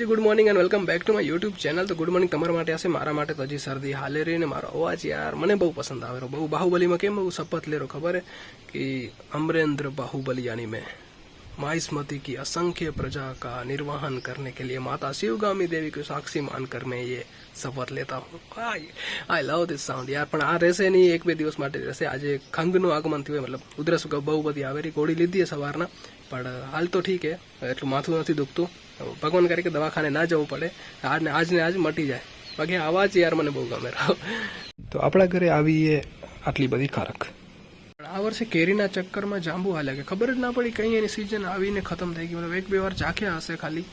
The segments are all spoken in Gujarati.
G good morning and welcome back to my YouTube channel તો ગુડ મોર્નિંગ તમારા માટે હશે, મારા માટે તો હજી શરદી હાલે રહી ને મારો અવાજ યાર મને બહુ પસંદ આવેલો બહુ બાહુબલીમાં કેમ બહુ શપથ લેરો ખબર હે? કે અમરેન્દ્ર બાહુબલી યાની મેં माइस्मती की असंख्य प्रजा का निर्वहन करने के लिए माता शिवगामी देवी को साक्षी मानकर मैं ये શપથ લેતા હું આઈ લવ ધીસ સાઉન્ડ યાર પણ આ રહેશે નહીં એક બે દિવસ માટે રહેશે આજે ખંગનું આગમન થયું મતલબ ઉધરસ બહુ બધી આવેલી ગોળી લીધી છે સવારના પણ હાલ તો ઠીક હે એટલું માથું નથી દુખતું ભગવાન કરે કે દવાખાને ના જવું પડે આજ ને આજ ને આજ મટી જાય બાકી આવાજ યાર મને બહુ ગમે રહ્યો તો આપણા ઘરે આવી એ આટલી બધી ખારક પણ આ વર્ષે કેરીના ચક્કરમાં જાંબુ હાલે કે ખબર જ ના પડી કઈ એની સિઝન આવીને ખતમ થઈ ગઈ. મતલબ એક બે વાર ચાખ્યા હશે ખાલી.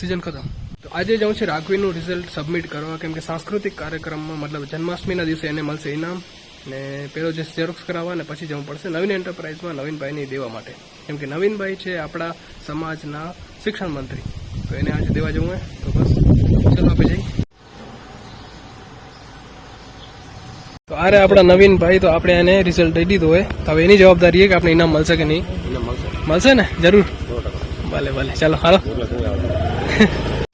સિઝન ખતમ. તો આજે જાઉં છે રાઘવીનું રિઝલ્ટ સબમિટ કરવા, કેમ કે સાંસ્કૃતિક કાર્યક્રમમાં મતલબ જન્માષ્ટમીના દિવસે એને મળશે ઇનામ. ને પેલો જે ઝેરોક્સ કરાવવા ને પછી જવું પડશે નવીન એન્ટરપ્રાઇઝમાં નવીનભાઈને દેવા માટે. કેમ કે નવીનભાઈ છે આપણા સમાજના શિક્ષણ મંત્રી. તો એને આજે દેવા જવું હોય તો બસ. ચલો આપણે જઈએ. તો આરે આપણા નવીનભાઈ તો આપણે એને રિઝલ્ટ દઈ દીધું હોય તો હવે એની જવાબદારી છે કે આપણે ઇનામ મળશે કે નહીં? મળશે. ને? જરૂર? ભલે ભલે. ચાલો હાલો.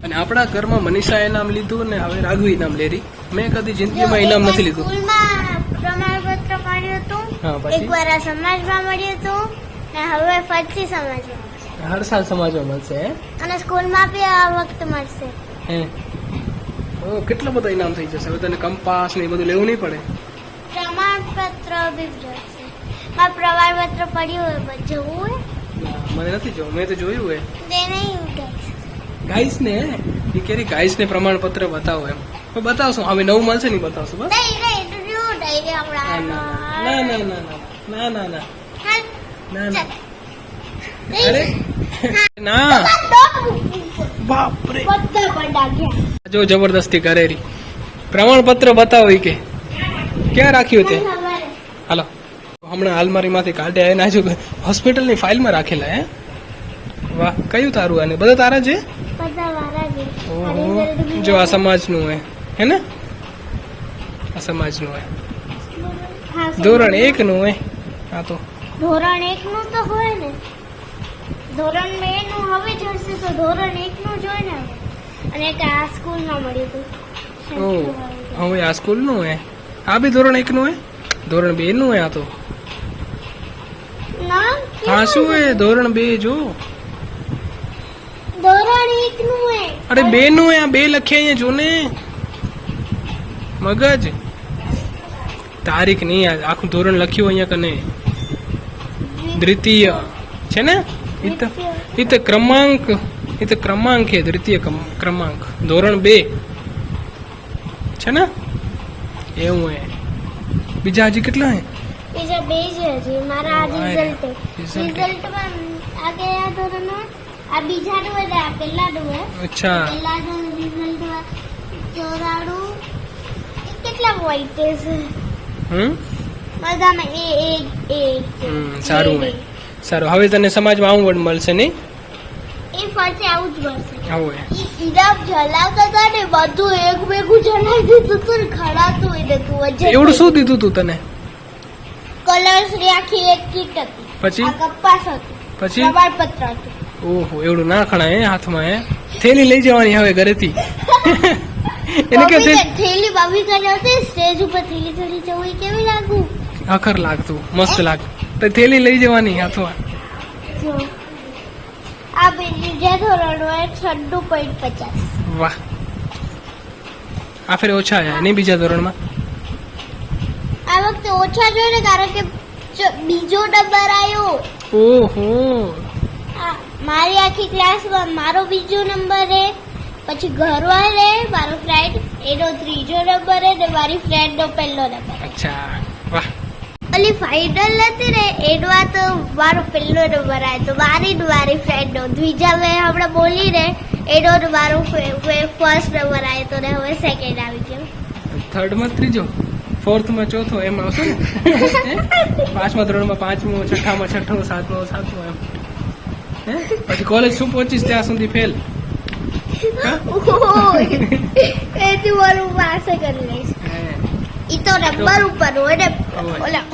અને આપણા ઘરમાં મનીષા ઇનામ લીધું ને હવે રાઘવી ઇનામ લેરી મેં કદી જિંદગીમાં ઇનામ નથી લીધું. સ્કૂલમાં પ્રમાણપત્ર હતું. સમાજમાં મળ્યું હતું ને હવે સમાજમાં મળશે. હર સાલ સમાજમાં મળશે હે? અને સ્કૂલમાં બી આ વખત મળશે. હે? કેટલા બધા ઇનામ થઈ જશે. હવે તને કંપાસ ને એ બધું લેવું નહીં પડે. પ્રમાણપત્ર બી મળશે મારું પ્રમાણપત્ર પડ્યું હોય જવું હોય? મને નથી જોવું મેં તો જોયું હોય. તે નહીં ગાઈસ ને એ કેરી ગાઈસ ને પ્રમાણપત્ર બતાવો એમ. તો બતાવશું હવે નવું મળશે નહીં બતાવશું બસ. જો ના ના ના ના ના ના ના ના ના. અરે. ના. બાપરે. બધા પડા ગયા જો જબરદસ્તી કરેરી. પ્રમાણપત્ર બતાવો કે. ક્યાં રાખ્યું તે? હાલો. હમણાં અલમારીમાંથી કાઢ્યા એના હજુ હોસ્પિટલની ફાઇલમાં રાખેલા હે? વાહ કયું તારું આને? બધા તારા છે? જો આ સમાજનું હે. હે ને? આ સમાજનું હે. ધોરણ એક નું હે આ તો. ધોરણ એક નું તો હોય ને. ધોરણ બે નું હવે જોશે તો ધોરણ એક નું જોઈ ને. અને આ સ્કૂલમાં મળ્યું હતું. ઓ હવે આ સ્કૂલનું હે? આ બી ધોરણ એક નું હે? ધોરણ બે નું હે આ તો? હા શું હે? ધોરણ બે જો. ધોરણ એક નું હે. અરે બે નું હે આ બે લખે અહીંયા જો ને મગજ. તારીખ નહીં આ આખું ધોરણ લખ્યું અહીંયા કને. દ્વિતીય. છે ને? એ તો ક્રમાંક. એ તો ક્રમાંક છે દ્વિતીય ક્રમાંક. ધોરણ બે. છે ને? એવું હે. બીજા હજી કેટલા હે? બીજા બે છે હજી. મારા આ વાહ. રિઝલ્ટ. રિઝલ્ટમાં આ કયા ધોરણમાં આ બીજાનું ને આ પહેલાનું હે. અચ્છા. પહેલાનું રિઝલ્ટમાં ચોરાણું. કેટલા વોલ્ટેજ હમ? બધામાં એ એ એ હમ, સારું હે. સારું. હવે તને સમાજમાં આવું વર્ડ મળશે નહીં? એ ફરતે આવું જ મળશે. એવડું શું દીધું તું તને? કલર્સ આખી એક કીટ હતી. પછી? કપાસ હતું. પછી? પ્રમાણપત્ર હતું. ઓહો એવડું ના ખણાય હે હાથમાં હે? થેલી લઈ જવાની હવે ઘરેથી. એને કે થેલી બાબી કરી હતી સ્ટેજ ઉપર થેલી થોડી જવું એ કેવી લાગુ? આખર લાગતું મસ્ત લાગ તો થેલી લઈ જવાની હાથમાં. આ બીજા ધોરણ છન્નું પોઈન્ટ પચાસ. વાહ. આ ફેર ઓછા આવ્યા નહીં બીજા ધોરણમાં? આ વખતે ઓછા જોયું ને કારણ કે બીજો નંબર આવ્યો ઓહો. મારી આખી ક્લાસમાં મારો બીજો નંબર હે પછી ઘરવાળે મારો ફ્રેન્ડ એનો ત્રીજો નંબર રે ને મારી ફ્રેન્ડનો પહેલો નંબર અચ્છા વાહ. ઓલી ફાઇનલ હતી ને એમાં તો મારો પહેલો નંબર આવ્યો તો મારી ને મારી ફ્રેન્ડનો બીજા મેં હમણાં બોલી ને એનો ને મારો ફર્સ્ટ નંબર આવ્યો તો ને હવે સેકન્ડ આવી ગયો. થર્ડમાં ત્રીજો? ફોર્થમાં ચોથો? એમ આવશે ને? પાંચમા ધોરણમાં પાંચમો છઠ્ઠામાં છઠ્ઠો સાતમો સાતમો એમ. પછી કોલેજ શું પહોંચીશ ત્યાં સુધી ફેલ ઈ તો નંબર ઉપર હોય ને. ઓલા